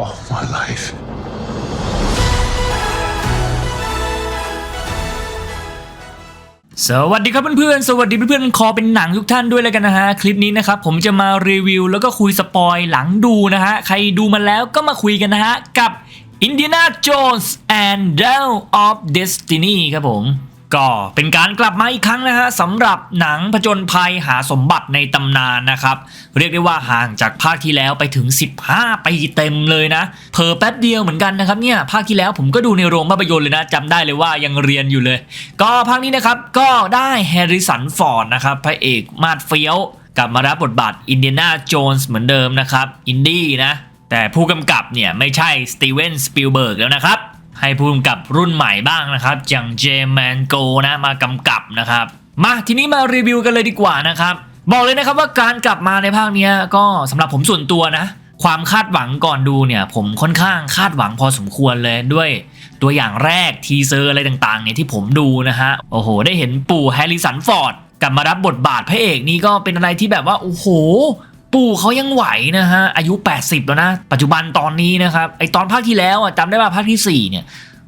all my life. สวัสดีครับเพื่อนๆ สวัสดีเพื่อนๆ คอเป็นหนังทุกท่านด้วยแล้วกันนะฮะ คลิปนี้นะครับผมจะมารีวิวแล้วก็คุยสปอยหลังดูนะฮะ ใครดูมาแล้วก็มาคุยกันนะฮะ กับ Indiana Jones and Dial of Destiny ครับผม ก็เป็นการกลับมาอีกครั้งนะฮะสำหรับหนังผจญภัยหาสมบัติในตำนานนะครับ เรียกได้ว่าห่างจากภาคที่แล้วไปถึง 15 ปีเต็มเลยนะเพอแป๊บเดียวเหมือนกันนะครับเนี่ยภาคที่แล้วผมก็ดูในโรงภาพยนตร์เลยนะจำได้เลยว่ายังเรียนอยู่เลย ก็ภาคนี้นะครับก็ได้แฮร์ริสันฟอร์ดนะครับพระเอกมาดเฟี้ยวกลับมารับบทบาทอินเดียนาโจนส์เหมือนเดิมนะครับอินดี้นะแต่ผู้กำกับเนี่ยไม่ใช่สตีเวนสปิลเบิร์กแล้วนะครับ ให้ผู้กำกับรุ่นใหม่บ้างนะครับอย่างเจมแมนโกนะมากำกับนะครับ มาทีนี้มารีวิวกันเลยดีกว่านะครับ บอกเลยนะครับว่าการกลับมาในภาคนี้ก็สำหรับผมส่วนตัวนะ ความคาดหวังก่อนดูเนี่ยผมค่อนข้างคาดหวังพอสมควรเลยด้วยตัวอย่างแรกทีเซอร์อะไรต่างๆเนี่ยที่ผมดูนะฮะโอ้โห ได้เห็นปู่แฮร์ริสันฟอร์ดกลับมารับบทบาทพระเอกนี่ก็เป็นอะไรที่แบบว่าโอ้โห ปู่เขายังไหวนะฮะอายุ 80 แล้วนะ ปัจจุบันตอนนี้นะครับไอตอนภาคที่แล้วอะจำได้ว่าภาคที่4เนี่ย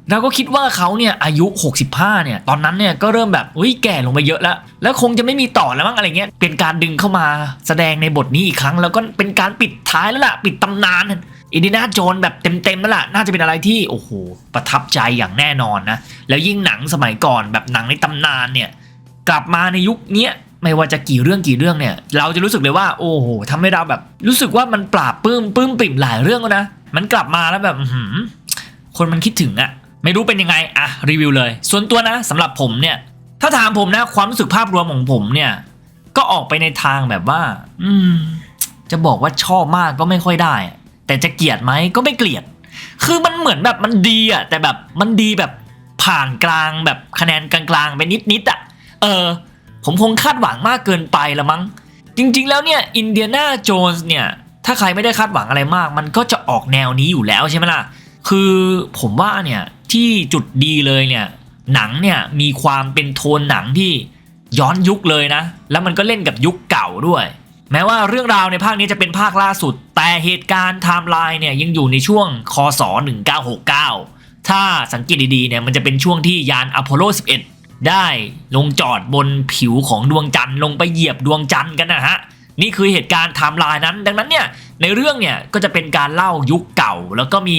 เราก็คิดว่าเขาเนี่ยอายุ 65 เนี่ย ตอนนั้นเนี่ยก็เริ่มแบบเฮ้ยแก่ลงไปเยอะแล้ว แล้วคงจะไม่มีต่อแล้วมั้งอะไรเงี้ย เป็นการดึงเข้ามาแสดงในบทนี้อีกครั้ง แล้วก็เป็นการปิดท้ายแล้วล่ะ ปิดตำนานอินดินาโจนแบบเต็มๆแล้วล่ะ น่าจะเป็นอะไรที่โอ้โหประทับใจอย่างแน่นอนนะ แล้วยิ่งหนังสมัยก่อนแบบหนังในตำนานเนี่ย กลับมาในยุคเนี้ย ไม่ว่าจะกี่เรื่องกี่เรื่องเนี่ย เราจะรู้สึกเลยว่าโอ้โหทำให้เราแบบ รู้สึกว่ามันปราบปลื้มปลื้มปิ่มหลายเรื่องแล้วนะมันกลับมาแล้วแบบคนมันคิดถึงอะไม่รู้เป็นยังไงอะรีวิวเลย ส่วนตัวนะสำหรับผมเนี่ย ถ้าถามผมนะความรู้สึกภาพรวมของผมเนี่ย ก็ออกไปในทางแบบว่า อืม จะบอกว่าชอบมากก็ไม่ค่อยได้ แต่จะเกลียดไหมก็ไม่เกลียด คือมันเหมือนแบบมันดีอะแต่แบบมันดีแบบผ่านกลางแบบคะแนนกลางๆไปนิดๆอะเออ ผมคงคาดหวังมากเกินไปละมั้ง จริงๆแล้วเนี่ยอินเดียนาโจนส์เนี่ยถ้าใครไม่ได้คาดหวังอะไรมาก มันก็จะออกแนวนี้อยู่แล้วใช่ไหมล่ะ คือผมว่าเนี่ยที่จุดดีเลยเนี่ยหนังเนี่ยมีความเป็นโทนหนังที่ย้อนยุคเลยนะ แล้วมันก็เล่นกับยุคเก่าด้วย แม้ว่าเรื่องราวในภาคนี้จะเป็นภาคล่าสุด แต่เหตุการณ์ไทม์ไลน์เนี่ยยังอยู่ในช่วงคศ 1969 ถ้าสังเกตดีๆเนี่ยมันจะเป็นช่วงที่ยานอพอลโล 11 ได้ลงจอดบนผิวของดวงจันทร์ลงไปเหยียบดวงจันทร์กันนะฮะนี่คือเหตุการณ์ไทม์ไลน์นั้น ดังนั้นเนี่ยในเรื่องเนี่ยก็จะเป็นการเล่ายุคเก่า แล้วก็มี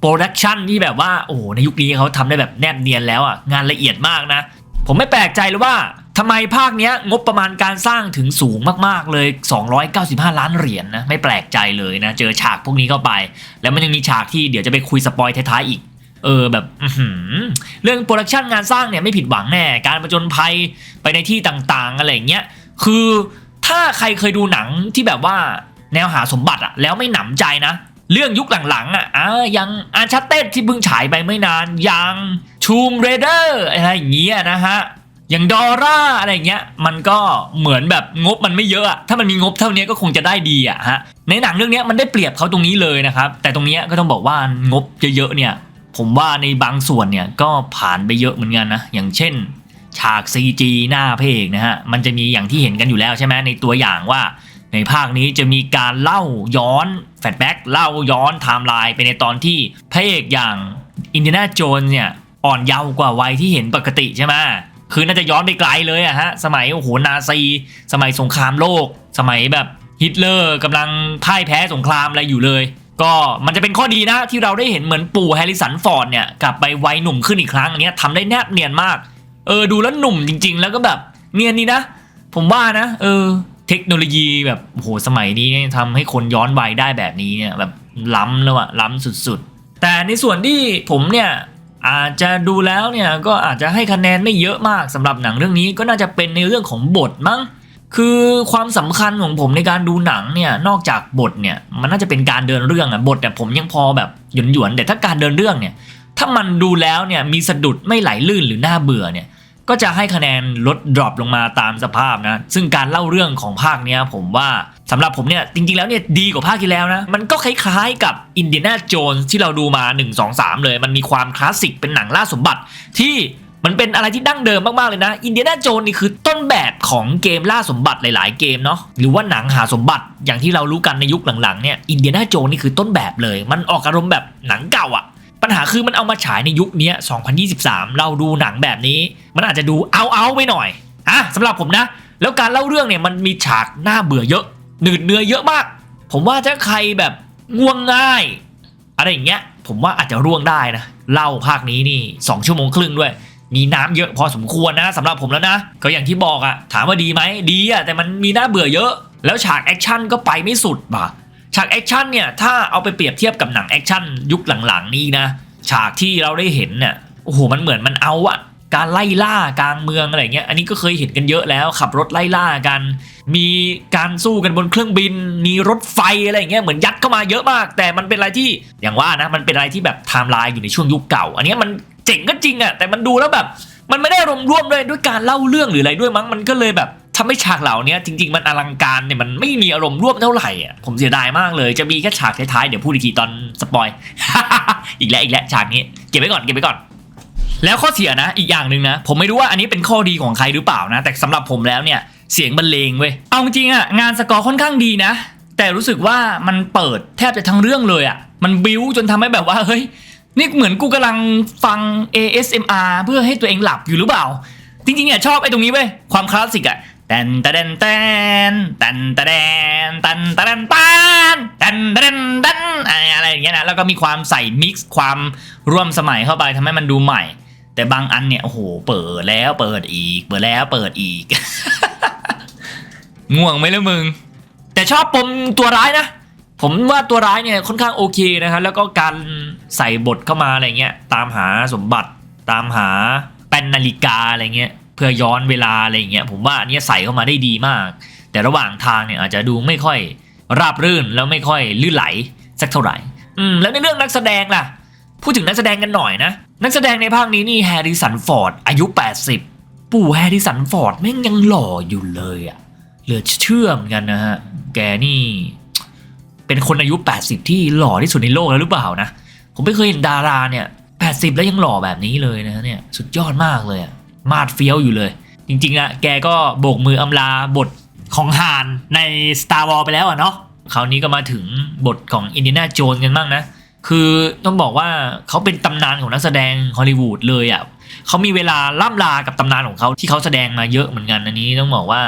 โปรดักชันที่แบบว่าโอ้ในยุคนี้เขาทำได้แบบแนบเนียนแล้วอะงานละเอียดมากนะ ผมไม่แปลกใจเลยว่าทำไมภาคเนี้ยงบประมาณการสร้างถึงสูงมากๆเลย 295 ล้านเหรียญนนะไม่แปลกใจเลยนะ เจอฉากพวกนี้เข้าไป แล้วมันยังมีฉากที่เดี๋ยวจะไปคุยสปอยท้ายๆอีก เออแบบเรื่องโปรดักชันงานสร้างเนี่ยไม่ผิดหวังแน่ การประจนภัยไปในที่ต่างๆอะไรเงี้ย คือถ้าใครเคยดูหนังที่แบบว่าแนวหาสมบัติอะแล้วไม่หนำใจนะ เรื่องยุคหลังๆอะอ่ายังอาชัตเต้ที่เพิ่งฉายไปไม่นานยังชูมเรเดอร์อะไรอย่างเงี้ยนะฮะอย่างดอร่าอะไรเงี้ยมันก็เหมือนแบบงบมันไม่เยอะอะถ้ามันมีงบเท่านี้ก็คงจะได้ดีอะฮะในหนังเรื่องนี้มันได้เปรียบเขาตรงนี้เลยนะครับแต่ตรงเนี้ยก็ต้องบอกว่างบเยอะๆเนี่ย ผมว่าในบางส่วนเนี่ยก็ผ่านไปเยอะเหมือนกันนะ อย่างเช่น ฉาก CG หน้าพระเอกนะฮะ มันจะมีอย่างที่เห็นกันอยู่แล้วใช่ไหมในตัวอย่างว่า ในภาคนี้จะมีการเล่าย้อนแฟลชแบ็กเล่าย้อนไทม์ไลน์ไปในตอนที่พระเอกอย่างอินเดียนาโจนเนี่ยอ่อนเยาว์กว่าวัยที่เห็นปกติใช่ไหมคือน่าจะย้อนไปไกลเลยอะฮะ สมัยโอ้โหนาซี สมัยสงครามโลก สมัยแบบฮิตเลอร์กำลังพ่ายแพ้สงครามอะไรอยู่เลย ก็มันจะเป็นข้อดีนะที่เราได้เห็นเหมือนปู่แฮร์ริสันฟอร์ดเนี่ยกลับไปวัยหนุ่มขึ้นอีกครั้งอันนี้ทำได้แนบเนียนมาก เออดูแล้วหนุ่มจริง ๆ แล้วก็แบบเนียนนี่นะ ผมว่านะ เออ เทคโนโลยีแบบโหสมัยนี้ทำให้คนย้อนวัยได้แบบนี้เนี่ยแบบล้ำแล้วอะล้ำสุดๆ แต่ในส่วนที่ผมเนี่ยอาจจะดูแล้วเนี่ยก็อาจจะให้คะแนนไม่เยอะมากสำหรับหนังเรื่องนี้ก็น่าจะเป็นในเรื่องของบทมั้ง คือความสำคัญของผมในการดูหนังเนี่ยนอกจากบทเนี่ยมันน่าจะเป็นการเดินเรื่องอะบทแต่ผมยังพอแบบหยวนๆแต่ถ้าการเดินเรื่องเนี่ยถ้ามันดูแล้วเนี่ยมีสะดุดไม่ไหลลื่นหรือน่าเบื่อเนี่ยก็จะให้คะแนนลดดรอปลงมาตามสภาพนะซึ่งการเล่าเรื่องของภาคเนี้ยผมว่าสำหรับผมเนี่ยจริงๆแล้วเนี่ยดีกว่าภาคที่แล้วนะมันก็คล้ายๆกับอินเดียนาโจนที่เราดูมา 1 2 3 เลย มันมีความคลาสสิกเป็นหนังล่าสมบัติที่ มันเป็นอะไรที่ดั้งเดิมมาก ๆ เลยนะ อินเดียนาโจนนี่คือต้นแบบของเกมล่าสมบัติหลาย ๆ เกมเนาะหรือว่าหนังหาสมบัติอย่างที่เรารู้กันในยุคหลัง ๆ เนี่ยอินเดียนาโจนนี่คือต้นแบบเลย มันออกอารมณ์แบบหนังเก่าอะปัญหาคือมันเอามาฉายในยุคนี้2023 เราดูหนังแบบนี้ มันอาจจะดูเอาเอาไปหน่อยอะสำหรับผมนะ แล้วการเล่าเรื่องเนี่ยมันมีฉากน่าเบื่อเยอะหนืดเนื้อเยอะมาก ผมว่าถ้าใครแบบง่วงง่าย อะไรอย่างเงี้ย ผมว่าอาจจะร่วงได้นะเล่าภาคนี้นี่2ชั่วโมงครึ่งด้วย มีน้ำเยอะพอสมควรนะสำหรับผมแล้วนะ ก็อย่างที่บอกอะถามว่าดีไหมดีอะแต่มันมีน่าเบื่อเยอะ แล้วฉากแอคชั่นก็ไปไม่สุดป่ะฉากแอคชั่นเนี่ยถ้าเอาไปเปรียบเทียบกับหนังแอคชั่นยุคหลังๆนี่นะ ฉากที่เราได้เห็นเนี่ยโอ้โหมันเหมือนมันเอาอะการไล่ล่ากลางเมืองอะไรเงี้ยอันนี้ก็เคยเห็นกันเยอะแล้วขับรถไล่ล่ากัน มีการสู้กันบนเครื่องบิน มีรถไฟอะไรอย่างเงี้ยเหมือนยัดเข้ามาเยอะมาก แต่มันเป็นอะไรที่อย่างว่านะมันเป็นอะไรที่แบบไทม์ไลน์อยู่ในช่วงยุคเก่า อันนี้มัน จ๋งก็จริงอะแต่มันดูแล้วแบบ มันไม่ได้รวมร่วมด้วยด้วยการเล่าเรื่องหรืออะไรด้วยมั้งมันก็เลยแบบทำให้ฉากเหล่านี้จริง ๆ มันอลังการเนี่ยมันไม่มีอารมณ์ร่วมเท่าไหร่อะผมเสียดายมากเลยจะมีแค่ฉากท้ายๆเดี๋ยวพูดอีกทีตอนสปอย อีกแล้วอีกแล้วฉากนี้เก็บไว้ก่อนเก็บไว้ก่อน แล้วข้อเสียนะอีกอย่างหนึ่งนะ ผมไม่รู้ว่าอันนี้เป็นข้อดีของใครหรือเปล่านะ แต่สำหรับผมแล้วเนี่ยเสียงบรรเลงเว้ยเอาจริงอะงานสกอร์ค่อนข้างดีนะ แต่รู้สึกว่ามันเปิดแทบจะทั้งเรื่องเลยอะมันบิ้วจนทำให้แบบว่าเฮ้ย นี่เหมือนกูกำลังฟัง ASMR เพื่อให้ตัวเองหลับอยู่หรือเปล่า จริงๆเนี่ยชอบไอ้ตรงนี้เว้ยความคลาสสิกอะแตนตะเดนแตนแตนตะแดนแตนตะเดนปานแตนตะเดนแตนอะไรอย่างเงี้ยนะแล้วก็มีความใส่มิกซ์ความร่วมสมัยเข้าไปทำให้มันดูใหม่ แต่บางอันเนี่ยโอ้โหเปิดแล้วเปิดอีก เปิดแล้วเปิดอีกง่วงไหมล่ะมึง แต่ชอบปมตัวร้ายนะ ผมว่าตัวร้ายเนี่ยค่อนข้างโอเคนะครับแล้วก็การใส่บทเข้ามาอะไรเงี้ยตามหาสมบัติตามหาแป้นนาฬิกาอะไรเงี้ยเพื่อย้อนเวลาอะไรเงี้ยผมว่าอันนี้ใส่เข้ามาได้ดีมาก แต่ระหว่างทางเนี่ยอาจจะดูไม่ค่อยราบรื่นแล้วไม่ค่อยลื่นไหลสักเท่าไหร่อืมแล้วในเรื่องนักแสดงล่ะ พูดถึงนักแสดงกันหน่อยนะ นักแสดงในภาคนี้นี่แฮร์ริสันฟอร์ดอายุ 80 ปู่แฮร์ริสันฟอร์ดแม่งยังหล่ออยู่เลยอะเหลือเชื่อมกันนะฮะแกนี่ เป็นคนอายุ 80 ที่หล่อที่สุดในโลกแล้วหรือเปล่านะ ผมไม่เคยเห็นดาราเนี่ย 80 แล้วยังหล่อแบบนี้เลยนะเนี่ยสุดยอดมากเลยมาดเฟี้ยวอยู่เลย จริงๆอะแกก็โบกมืออำลาบทของฮานใน Star Wars ไปแล้วอะเนาะคราวนี้ก็มาถึงบทของอินเดียนาโจนกันบ้างนะ คือต้องบอกว่าเขาเป็นตำนานของนักแสดงฮอลลีวูดเลยอะเขามีเวลาล่ำลากับตำนานของเขาที่เขาแสดงมาเยอะเหมือนกันอันนี้ต้องบอกว่า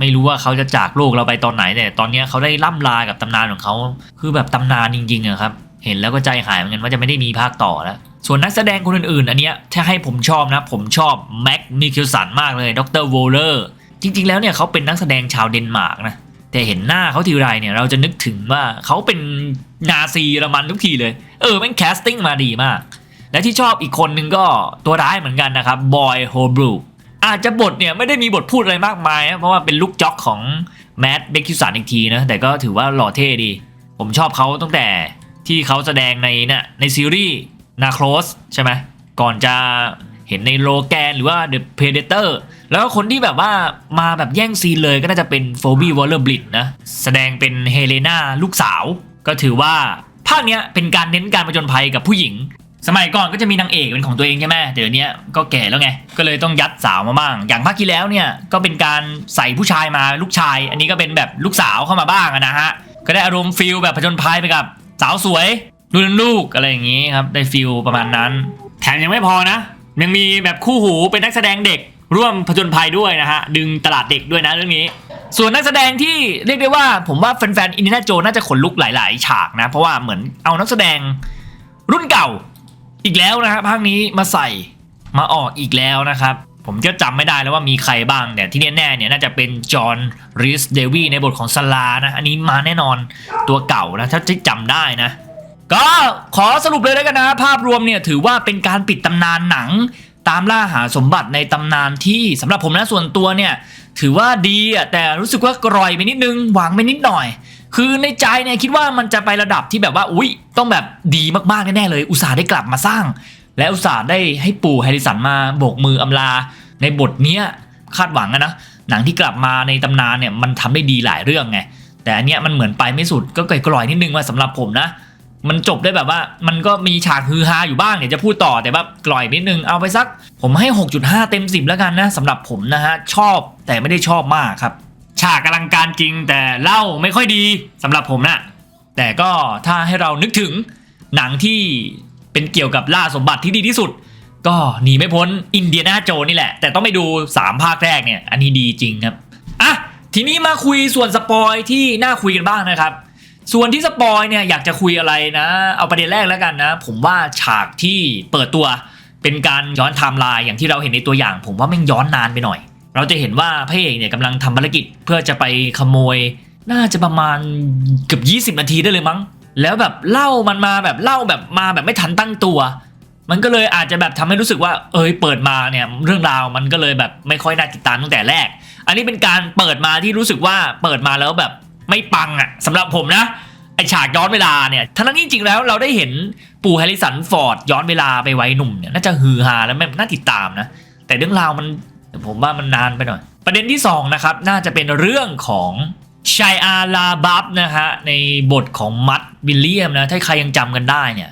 ไม่รู้ว่าเขาจะจากโลกเราไปตอนไหนแต่ตอนนี้เขาได้ล่ำลากับตำนานของเขาคือแบบตำนานจริงๆอะครับเห็นแล้วก็ใจหายเหมือนกันว่าจะไม่ได้มีภาคต่อแล้วส่วนนักแสดงคนอื่นๆ อันเนี้ยถ้าให้ผมชอบนะ ผมชอบแม็กมิคิลสันมากเลยดรโวเลอร์จริงๆแล้วเนี่ยเขาเป็นนักแสดงชาวเดนมาร์กนะแต่เห็นหน้าเขาทีไรเนี่ยเราจะนึกถึงว่าเขาเป็นนาซีเยอรมันทุกทีเลย เออแม่งแคสติ้งมาดีมาก และที่ชอบอีกคนนึงก็ตัวร้ายเหมือนกันนะครับบอยโฮบรู อาจจะบทเนี่ยไม่ได้มีบทพูดอะไรมากมายนะเพราะว่าเป็นลูกจ็อกของแมดเบคคิวสันอีกทีนะแต่ก็ถือว่าหล่อเท่ดี ผมชอบเขาตั้งแต่ที่เขาแสดงในเนี่ยในซีรีส์นาโครสใช่ไหมก่อนจะเห็นในโลแกนหรือว่า The Predator แล้วก็คนที่แบบว่ามาแบบแย่งซีนเลยก็น่าจะเป็นโฟบี้วอลเลอร์บลิดนะ แสดงเป็นเฮเลนาลูกสาว ก็ถือว่าภาคเนี้ยเป็นการเน้นการผจญภัยกับผู้หญิง สมัยก่อนก็จะมีนางเอกเป็นของตัวเองใช่ไหมแต่เดี๋ยวนี้ก็แก่แล้วไง ก็เลยต้องยัดสาวมาบ้าง อย่างภาคที่แล้วเนี่ยก็เป็นการใส่ผู้ชายมาลูกชาย อันนี้ก็เป็นแบบลูกสาวเข้ามาบ้างนะฮะ ก็ได้อารมณ์ฟิลแบบผจญภัยไปกับสาวสวยรุ่นลูกอะไรอย่างนี้ครับ ได้ฟิลประมาณนั้น แถมยังไม่พอนะ ยังมีแบบคู่หูเป็นนักแสดงเด็ก ร่วมผจญภัยด้วยนะฮะ ดึงตลาดเด็กด้วยนะเรื่องนี้ ส่วนนักแสดงที่เรียกได้ว่า ผมว่าแฟนๆอินเดียโจน่าจะขนลุกหลาย ๆ ฉากนะ เพราะว่าเหมือนเอานักแสดงรุ่นเก่า อีกแล้วนะครับภาคนี้มาใส่มาออกอีกแล้วนะครับ ผมก็จำไม่ได้แล้วว่ามีใครบ้างแต่ที่แน่ๆเนี่ยน่าจะเป็นจอห์นริสเดวีในบทของสลานะ อันนี้มาแน่นอนตัวเก่านะถ้าที่จำได้นะ ก็ขอสรุปเลยแล้วกันนะ ภาพรวมเนี่ยถือว่าเป็นการปิดตำนานหนังตามล่าหาสมบัติในตำนานที่สำหรับผมนะส่วนตัวเนี่ยถือว่าดีอะแต่รู้สึกว่ากร่อยไปนิดนึงหวังไปนิดหน่อย คือในใจเนี่ยคิดว่ามันจะไประดับที่แบบว่าอุ๊ยต้องแบบดีมากๆแน่ๆเลย อุตส่าห์ได้กลับมาสร้าง และอุตส่าห์ได้ให้ปู่แฮร์ริสันมาโบกมืออำลา ในบทเนี้ยคาดหวังนะหนังที่กลับมาในตำนานเนี่ยมันทำได้ดีหลายเรื่องไงแต่อันเนี้ยมันเหมือนไปไม่สุดก็ไกลๆนิดนึงว่าสำหรับผมนะ มันจบได้แบบว่ามันก็มีฉากฮือฮาอยู่บ้างเดี๋ยวจะพูดต่อแต่แบบกล่อยนิดนึงเอาไปสัก ผมให้ 6.5 เต็ม 10 แล้วกันนะสำหรับผมนะฮะชอบแต่ไม่ได้ชอบมากครับ ฉากอลังการจริงแต่เล่าไม่ค่อยดีสำหรับผมนะแต่ก็ถ้าให้เรานึกถึงหนังที่เป็นเกี่ยวกับล่าสมบัติที่ดีที่สุด ก็หนีไม่พ้นอินเดียนาโจนนี่แหละ แต่ต้องไปดู 3 ภาคแรกเนี่ย อันนี้ดีจริงครับอะทีนี้มาคุยส่วนสปอยที่น่าคุยกันบ้างนะครับ ส่วนที่สปอยเนี่ยอยากจะคุยอะไรนะ เอาประเด็นแรกแล้วกันนะ ผมว่าฉากที่เปิดตัวเป็นการย้อนไทม์ไลน์อย่างที่เราเห็นในตัวอย่าง ผมว่าแม่งย้อนนานไปหน่อย เราจะเห็นว่าพระเอกเนี่ยกำลังทำภารกิจเพื่อจะไปขโมย น่าจะประมาณเกือบ20 นาทีได้เลยมั้ง แล้วแบบเล่ามันมาแบบเล่าแบบมาแบบไม่ทันตั้งตัว มันก็เลยอาจจะแบบทำให้รู้สึกว่า เอยเปิดมาเนี่ยเรื่องราวมันก็เลยแบบไม่ค่อยน่าติดตามตั้งแต่แรก อันนี้เป็นการเปิดมาที่รู้สึกว่าเปิดมาแล้วแบบไม่ปังอะ่ะสำหรับผมนะไอฉากย้อนเวลาเนี่ย ทั้งนี้จริงๆแล้วเราได้เห็นปู่แฮร์ริสันฟอร์ดย้อนเวลาไปไว้หนุ่มเนี่ยน่าจะฮือฮาและไม่น่าติดตามนะ แต่เรื่องราวมัน ผมว่ามันนานไปหน่อย ประเด็นที่สองนะครับน่าจะเป็นเรื่องของชัยอาลาบับนะฮะในบทของมัดวิลเลียมนะถ้าใครยังจำกันได้เนี่ย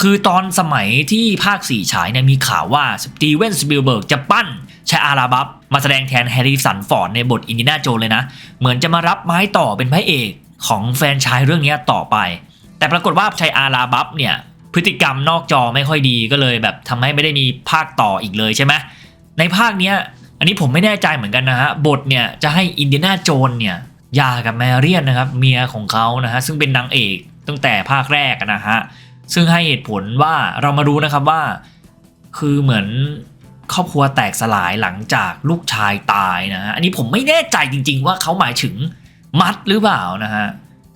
คือตอนสมัยที่ภาค 4 ฉายเนี่ยมีข่าวว่าสตีเวนสปิลเบิร์กจะปั้นชายอาราบับมาแสดงแทนแฮร์ริสันฟอร์ดในบทอินดินาโจนเลยนะ เหมือนจะมารับไม้ต่อเป็นพระเอกของแฟนชายเรื่องนี้ต่อไป แต่ปรากฏว่าชายอาราบับเนี่ยพฤติกรรมนอกจอไม่ค่อยดีก็เลยแบบทำให้ไม่ได้มีภาคต่ออีกเลยใช่ไหม ในภาคเนี้ยอันนี้ผมไม่แน่ใจเหมือนกันนะฮะบทเนี่ยจะให้อินเดียนาโจนเนี่ยยากับแมรียนนะครับเมียของเขานะฮะซึ่งเป็นนางเอกตั้งแต่ภาคแรกนะฮะซึ่งให้เหตุผลว่าเรามารู้นะครับว่า คือเหมือนครอบครัวแตกสลายหลังจากลูกชายตายนะฮะอันนี้ผมไม่แน่ใจจริง ๆ ว่าเขาหมายถึงมัดหรือเปล่านะฮะ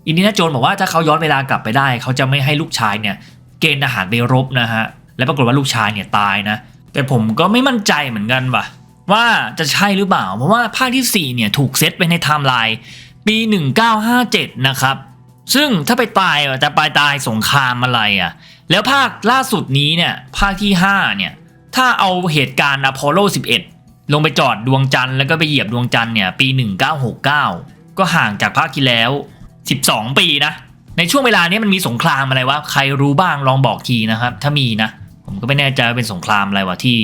อินเดียนาโจนบอกว่าถ้าเขาย้อนเวลากลับไปได้ เขาจะไม่ให้ลูกชายเนี่ยเกณฑ์ทหารไปรบนะฮะและปรากฏว่าลูกชายเนี่ยตายนะ แต่ผมก็ไม่มั่นใจเหมือนกันว่ะ ว่าจะใช่หรือเปล่า เพราะว่าภาคที่ 4 เนี่ยถูกเซตไปในไทม์ไลน์ปี 1957 นะครับ ซึ่งถ้าไปตายจะไปตายสงครามอะไรอะ แล้วภาคล่าสุดนี้เนี่ยภาคที่ 5 เนี่ย ถ้าเอาเหตุการณ์อพอลโล 11 ลงไปจอดดวงจันทร์แล้วก็ไปเหยียบดวงจันทร์เนี่ยปี 1969 ก็ห่างจากภาคที่แล้ว 12 ปีนะ ในช่วงเวลานี้มันมีสงครามอะไรวะ ใครรู้บ้างลองบอกทีนะครับ ถ้ามีนะ ผมก็ไม่แน่ใจว่าเป็นสงครามอะไรวะที่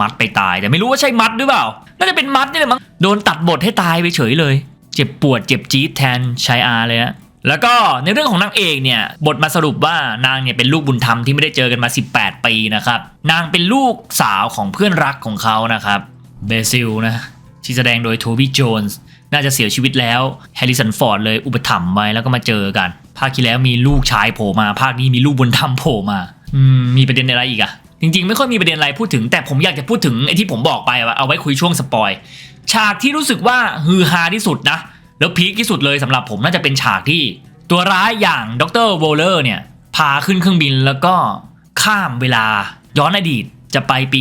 มัดไปตาย แต่ไม่รู้ว่าใช่มัดหรือเปล่า น่าจะเป็นมัดนี่แหละมั้ง โดนตัดบทให้ตายไปเฉยเลย เจ็บปวดเจ็บจี๊ดแทนชายอาเลยฮะแล้วก็ในเรื่องของนางเอกเนี่ยบทมาสรุปว่านางเนี่ยเป็นลูกบุญธรรมที่ไม่ได้เจอกันมา 18 ปีนะครับนางเป็นลูกสาวของเพื่อนรักของเขานะครับเบซิลนะที่แสดงโดยโทบี้โจนส์น่าจะเสียชีวิตแล้วแฮร์ริสันฟอร์ดเลยอุปถัมภ์ไว้แล้วก็มาเจอกัน ภาคที่แล้วมีลูกชายโผล่มา ภาคนี้มีลูกบุญธรรมโผล่มา มีประเด็นอะไรอีกอะจริง ๆ ไม่ค่อยมีประเด็นอะไรพูดถึง แต่ผมอยากจะพูดถึงไอ้ที่ผมบอกไปว่าเอาไว้คุยช่วงสปอยฉากที่รู้สึกว่าฮือฮาที่สุดนะแล้วพีคที่สุดเลยสำหรับผมน่าจะเป็นฉากที่ ตัวร้ายอย่างดรโวลเลอร์เนี่ยพาขึ้นเครื่องบินแล้วก็ข้ามเวลาย้อนอดีตจะไปปี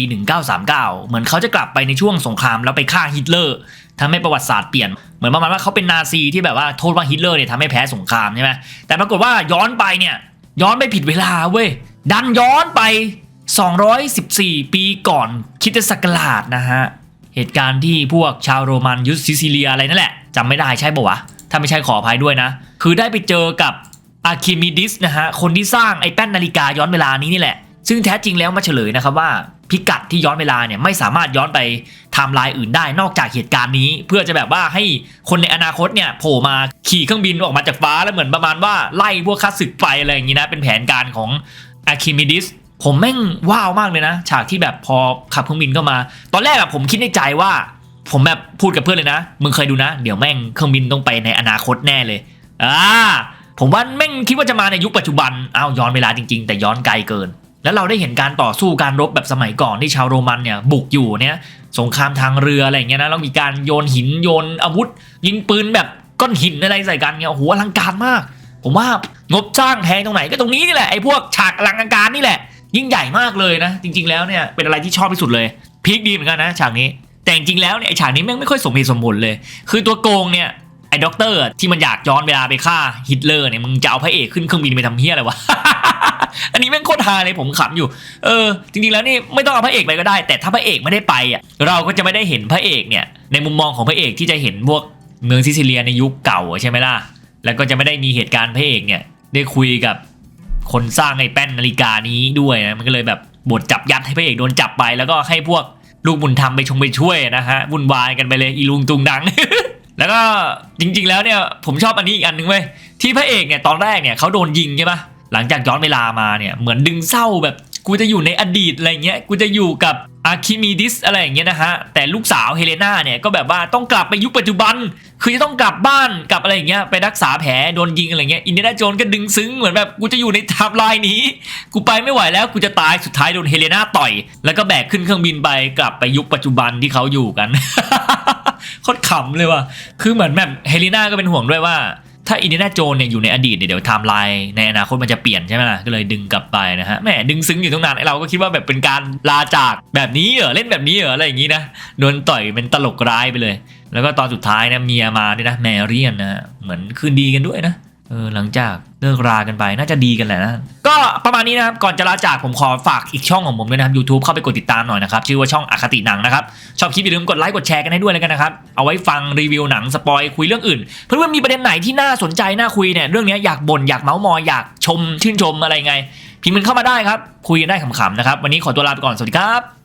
1939 เหมือนเขาจะกลับไปในช่วงสงครามแล้วไปฆ่าฮิตเลอร์ทำให้ประวัติศาสตร์เปลี่ยน เหมือนประมาณว่าเขาเป็นนาซีที่แบบว่าโทษว่าฮิตเลอร์เนี่ยทำให้แพ้สงครามใช่ไหมแต่ปรากฏว่าย้อนไปเนี่ยย้อนไปผิดเวลาเว้ย ดันย้อนไป 214 ปีก่อนคริดศักราชนะฮะ เหตุการณ์ที่พวกชาวโรมันยุทธซิซิเลียอะไรนั่นแหละจำไม่ได้ใช่ปะวะ ถ้าไม่ใช่ขออภัยด้วยนะ คือได้ไปเจอกับอาร์คิมิดิสนะฮะ คนที่สร้างไอ้แป้นนาฬิกาย้อนเวลานี้นี่แหละ ซึ่งแท้จริงแล้วมาเฉลยนะครับว่าพิกัดที่ย้อนเวลาเนี่ยไม่สามารถย้อนไปไทม์ไลน์อื่นได้นอกจากเหตุการณ์นี้ เพื่อจะแบบว่าให้คนในอนาคตเนี่ยโผล่มาขี่เครื่องบินออกมาจากฟ้าแล้วเหมือนประมาณว่าไล่พวกคัดศึกไปอะไรอย่างนี้นะเป็นแผนการของ อาร์คิมิดิสผมแม่งว้าวมากเลยนะ ฉากที่แบบพอขับเครื่องบินเข้ามา ตอนแรกอะผมคิดในใจว่า ผมแบบพูดกับเพื่อนเลยนะ มึงเคยดูนะ เดี๋ยวแม่งเครื่องบินต้องไปในอนาคตแน่เลยอ่าผมว่าแม่งคิดว่าจะมาในยุคปัจจุบันอ้าวย้อนเวลาจริง ๆ แต่ย้อนไกลเกิน แล้วเราได้เห็นการต่อสู้การรบแบบสมัยก่อนที่ชาวโรมันเนี่ยบุกอยู่เนี่ยสงครามทางเรืออะไรอย่างเงี้ยนะแล้วมีการโยนหินโยนอาวุธ ยิงปืนแบบก้อนหินอะไรใส่กันเนี่ยโอ้โหอลังการมาก ผมว่างบสร้างแพงตรงไหนก็ตรงนี้นี่แหละไอ้พวกฉากอลังการนี่แหละ ยิ่งใหญ่มากเลยนะ จริง ๆแล้วเนี่ยเป็นอะไรที่ชอบที่สุดเลยพีคดีเหมือนกันนะฉากนี้ แต่จริงๆแล้วเนี่ยฉากนี้แม่งไม่ค่อยสมเหตุสมผลเลย คือตัวโกงเนี่ยไอ้ด็อกเตอร์ที่มันอยากย้อนเวลาไปฆ่าฮิตเลอร์เนี่ยมึงจะเอาพระเอกขึ้นเครื่องบินไปทำเฮี้ยอะไรวะอันนี้แม่งโคตรฮาเลยผมขำอยู่ เออ จริงๆแล้วนี่ไม่ต้องเอาพระเอกไปก็ได้ แต่ถ้าพระเอกไม่ได้ไปอะเราก็จะไม่ได้เห็นพระเอกเนี่ยในมุมมองของพระเอกที่จะเห็นพวกเมืองซิซิเลียในยุคเก่าใช่ไหมล่ะ แล้วก็จะไม่ได้มีเหตุการณ์พระเอกเนี่ย ได้คุยกับคนสร้างไอ้แป้นนาฬิกานี้ด้วยนะมันก็เลยแบบบทจับยัดให้พระเอกโดนจับไป แล้วก็ให้พวกลูกบุญธรรมไปชงไปช่วยนะฮะวุ่นวายกันไปเลยอีลุงตุงดัง แล้วก็จริง ๆ แล้วเนี่ยผมชอบอันนี้อีกอันหนึงเว้ยที่พระเอกเนี่ยตอนแรกเนี่ยเขาโดนยิงใช่ปะหลังจากย้อนเวลามาเนี่ยเหมือนดึงเศร้าแบบ กูจะอยู่ในอดีตอะไรเงี้ยกูจะอยู่กับอาคิมิดิสอะไรอย่างเงี้ยนะฮะแต่ลูกสาวเฮเลนาเนี่ยก็แบบว่าต้องกลับไปยุคปัจจุบัน คือจะต้องกลับบ้านกลับอะไรอย่างเงี้ยไปรักษาแผลโดนยิงอะไรเงี้ยอินเดียโจนก็ดึงซึ้งเหมือนแบบกูจะอยู่ในไทม์ไลน์นี้ กูไปไม่ไหวแล้วกูจะตายสุดท้ายโดนเฮเลนาต่อย แล้วก็แบกขึ้นเครื่องบินไปกลับไปยุคปัจจุบันที่เขาอยู่กันโคตรขำเลยว่ะคือเหมือนแบบเฮเลนาก็เป็นห่วงด้วยว่า ถ้าอินเดียนาโจนเนี่ยอยู่ในอดีตเนี่ยเดี๋ยวไทม์ไลน์ในอนาคตมันจะเปลี่ยนใช่ไหมล่ะก็เลยดึงกลับไปนะฮะแม่ดึงซึ้งอยู่ตั้งนานไอเราก็คิดว่าแบบเป็นการลาจากแบบนี้เหรอเล่นแบบนี้เหรออะไรอย่างงี้นะโดนต่อยเป็นตลกร้ายไปเลย แล้วก็ตอนสุดท้ายนะเมียมาด้วยนะแมรี่ยนนะเหมือนคืนดีกันด้วยนะ เออหลังจากเลิกรากันไปน่าจะดีกันแหละนะ ก็ประมาณนี้นะครับ ก่อนจะลาจากผมขอฝากอีกช่องของผมด้วยนะครับ YouTube เข้าไปกดติดตามหน่อยนะครับ ชื่อว่าช่องอคติหนังนะครับ ชอบคลิปอย่าลืมกดไลค์กดแชร์กันให้ด้วยแล้วกันนะครับ เอาไว้ฟังรีวิวหนังสปอยคุยเรื่องอื่น เพื่อนๆมีประเด็นไหนที่น่าสนใจน่าคุยเนี่ยเรื่องนี้อยากบ่นอยากเมาส์มอยอยากชมชื่นชมอะไรไงพิมพ์มันเข้ามาได้ครับคุยกันได้ขำๆนะครับวันนี้ขอตัวลาไปก่อนสวัสดีครับ